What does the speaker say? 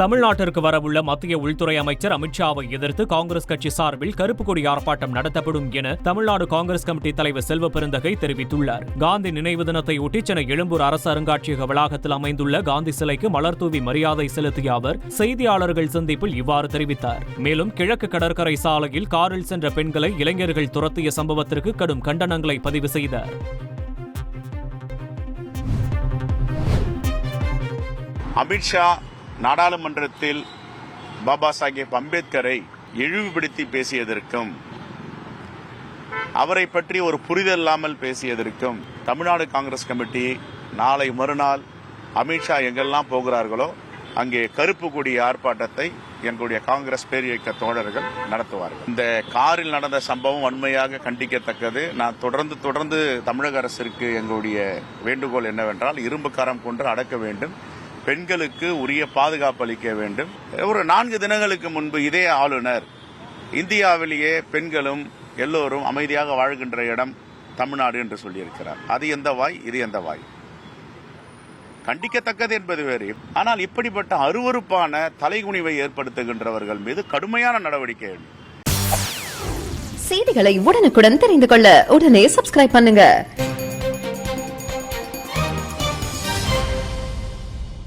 தமிழ்நாட்டிற்கு வரவுள்ள மத்திய உள்துறை அமைச்சர் அமித்ஷாவை எதிர்த்து காங்கிரஸ் கட்சி சார்பில் கருப்பு கொடி ஆர்ப்பாட்டம் நடத்தப்படும் என தமிழ்நாடு காங்கிரஸ் கமிட்டி தலைவர் செல்வ பெருந்தகை தெரிவித்துள்ளார். காந்தி நினைவு தினத்தையொட்டி சென்னை எழும்பூர் அரசு அருங்காட்சியக வளாகத்தில் அமைந்துள்ள காந்தி சிலைக்கு மலர் தூவி மரியாதை செலுத்திய அவர் செய்தியாளர்கள் சந்திப்பில் இவ்வாறு தெரிவித்தார். மேலும் கிழக்கு கடற்கரை சாலையில் காரில் சென்ற பெண்களை இளைஞர்கள் துரத்திய சம்பவத்திற்கு கடும் கண்டனங்களை பதிவு செய்தார். அமித்ஷா நாடாளுமன்றத்தில் பாபா சாஹேப் அம்பேத்கரை இழிவுபடுத்தி பேசியதற்கும் அவரை பற்றி ஒரு புரிதல் இல்லாமல் பேசியதற்கும் தமிழ்நாடு காங்கிரஸ் கமிட்டி நாளை மறுநாள் அமித்ஷா எங்கெல்லாம் போகிறார்களோ அங்கே கருப்பு கொடி ஆர்ப்பாட்டத்தை எங்களுடைய காங்கிரஸ் பேரியக்க தோழர்கள் நடத்துவார்கள். இந்த காரில் நடந்த சம்பவம் வன்மையாக கண்டிக்கத்தக்கது. நான் தொடர்ந்து தொடர்ந்து தமிழக அரசிற்கு எங்களுடைய வேண்டுகோள் என்னவென்றால் இரும்பு காரம் கொண்டு அடக்க வேண்டும். பெண்களுக்கு உரிய பாதுகாப்பு அளிக்க வேண்டும். ஒரு நான்கு தினங்களுக்கு முன்பு இதே ஆளுநர் இந்தியாவிலேயே பெண்களும் எல்லோரும் அமைதியாக வாழ்கின்ற இடம் தமிழ்நாடு என்று சொல்லியிருக்கிறார். அது எந்த வாய்? இது எந்த வாய்? கண்டிக்கத்தக்கது என்பது வேறு. ஆனால் இப்படிப்பட்ட அருவருப்பான தலைகுனிவை ஏற்படுத்துகின்றவர்கள் மீது கடுமையான நடவடிக்கை செய்திகளை உடனுக்குடன் தெரிந்து கொள்ள உடனே சப்ஸ்கிரைப் பண்ணுங்க.